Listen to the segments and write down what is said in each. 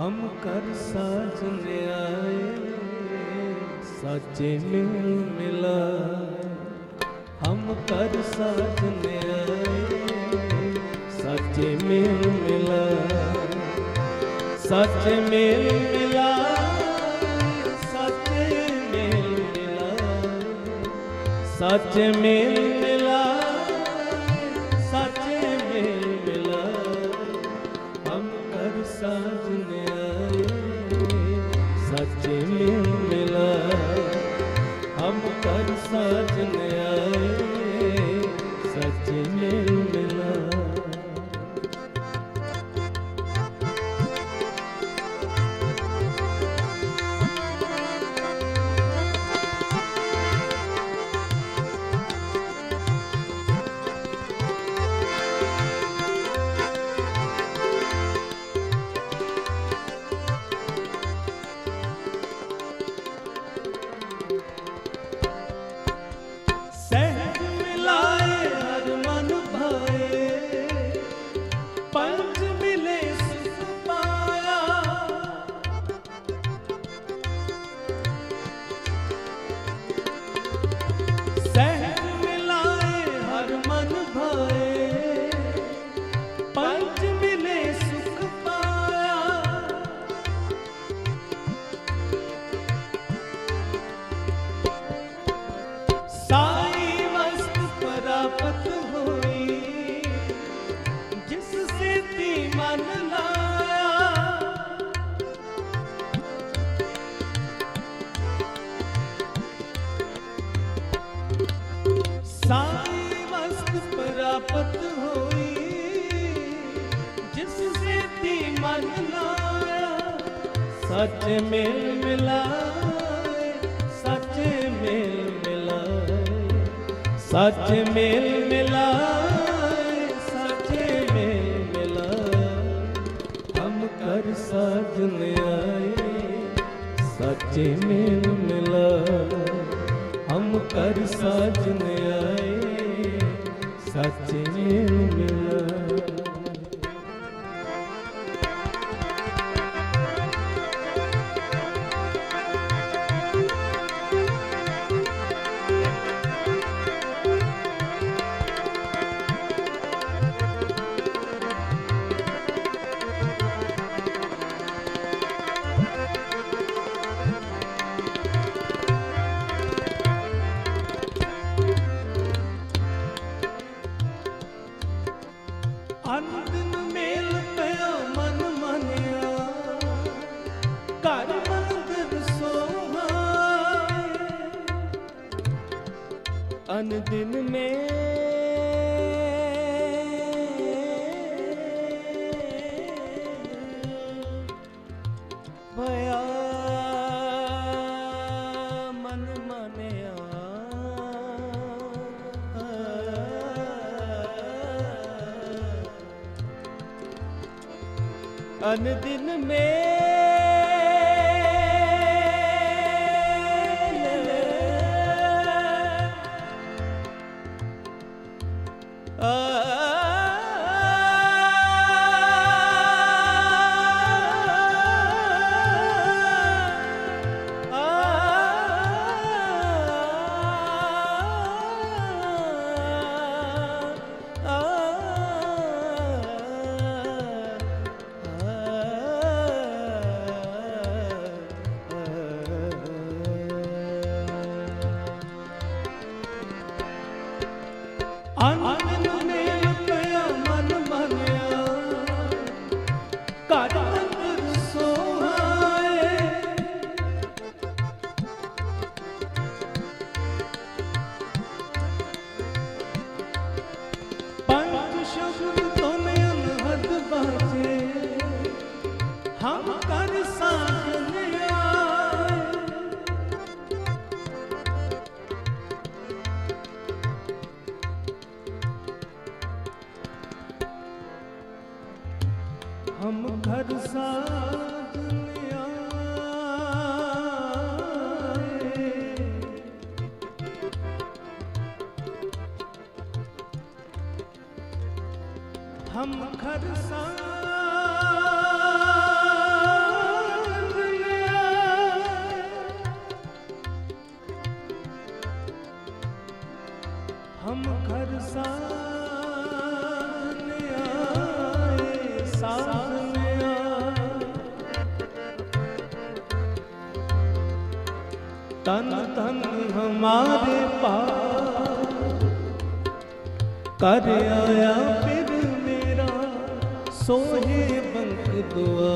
ਹਮ ਕਰ ਸਾਜਨ ਆਏ ਸਾਚੇ ਮਿਲ ਮਿਲਾਏ। ਹਮ ਕਰ ਸਾਜਨ ਆਏ ਸਾਚੇ ਮਿਲ ਮਿਲਾਏ। ਸੱਚ ਮੇਲ ਮਿਲਾਏ, ਸੱਚ ਮੇਲ ਮਿਲਾਏ। ਸੱਚ ਮੇਲ ਕਰ ਸਾਜਨ ਪ੍ਰਾਪਤ ਹੋਈ, ਜਿਸ ਸੇ ਮਨ ਲਾਇਆ ਸੱਚ ਮਿਲ ਮਿਲਾਏ, ਸੱਚ ਮਿਲ ਮਿਲਾਏ, ਸੱਚ ਮਿਲ ਮਿਲਾਏ, ਸੱਚ ਮਿਲ ਮਿਲਾਏ। ਹਮ ਕਰ ਸਾਜਨ ਆਏ, ਸੱਚ ਮਿਲ ਮਿਲਾਏ। ਹਮ ਕਰ ਸਾਜਨ ਅੰਦਨ ਮੇਲ ਪਿਆ ਮਨ ਮਾਨਿਆ। ਘਰ ਮੰਦਰ ਸੋਹਾਏ ਅਨ ਦਿਨ ਮੇ ਅਨ ਮੇ ਅੰਨ ਹਮ ਘਰ ਸਾਜਨ ਆਏ ਹਮ ਘਰ ਸਾਜਨ ਆਏ ਹਮ ਘਰ ਸਾਜਨ ਤਨ ਤਨ ਹਮਾਰੇ ਪਾਸ। ਕਰ ਆਇਆ ਫਿਰ ਮੇਰਾ, ਸੋਹੇ ਬੰਕ ਦੁਆ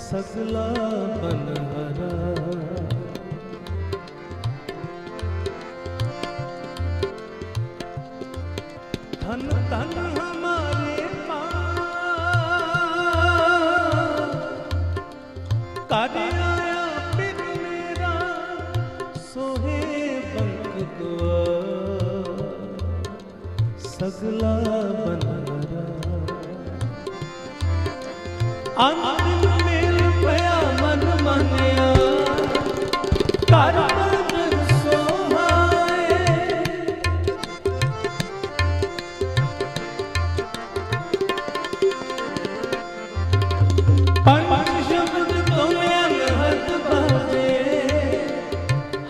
ਸਗਲਾ ਬਨਹਰਾ ਧਨ ਧਨ ਹਮਾਰੇ ਪਾਸ। ਕਰ ਸਗਲਾ ਬਨਰਾ ਅੰਤਿਮ ਮੇਲ ਪਿਆ ਮਨ ਮੰਨਿਆ। ਕਰ ਮਨ ਸੋਹਾਏ। ਪੰਜ ਸ਼ਬਦ ਤੁਮ ਅਨਹਦ ਬਾਜੇ।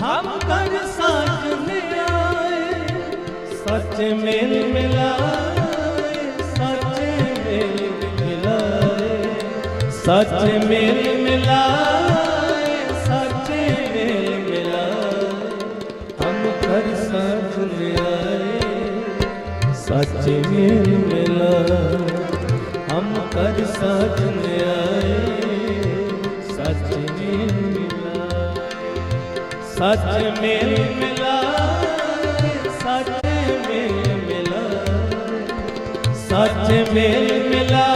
ਹਮ ਕਰ ਸਾਜ ਆਏ ਸੱਚ ਮੇਲ ਸੱਚ ਮੇਲ ਮਿਲਾਏ, ਸੱਚ ਮੇਲ ਮਿਲਾਏ। ਹਮ ਕਰ ਸਾਜ ਆਏ ਸੱਚ ਮੇਲ ਮਿਲਾਏ। ਹਮ ਕਰ ਸਾਜਨ ਆਏ ਸੱਚ ਮੇਲ ਮਿਲਾਏ। ਸੱਚ ਮੇਲ ਮਿਲਾਏ, ਸੱਚ ਮੇਲ ਮਿਲਾਏ। ਸੱਚ ਮੇਲ ਮਿਲਾਏ।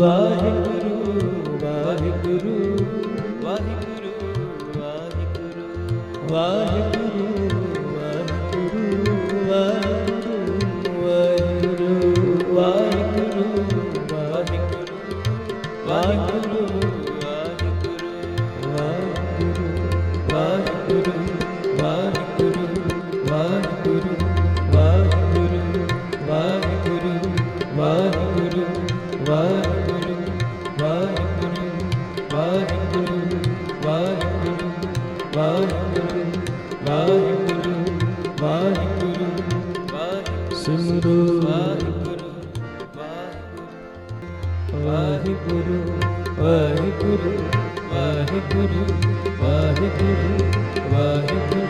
वाहे ਵਾਹਿਗੁਰੂ ਵਾਹਿਗੁਰੂ ਵਾਹਿਗੁਰੂ ਸਿਮਰੋ ਵਾਹਿਗੁਰੂ ਵਾਹਿਗੁਰੂ ਵਾਹਿਗੁਰੂ ਵਾਹਿਗੁਰੂ ਵਾਹਿਗੁਰੂ ਵਾਹਿਗੁਰੂ ਵਾਹਿਗੁਰੂ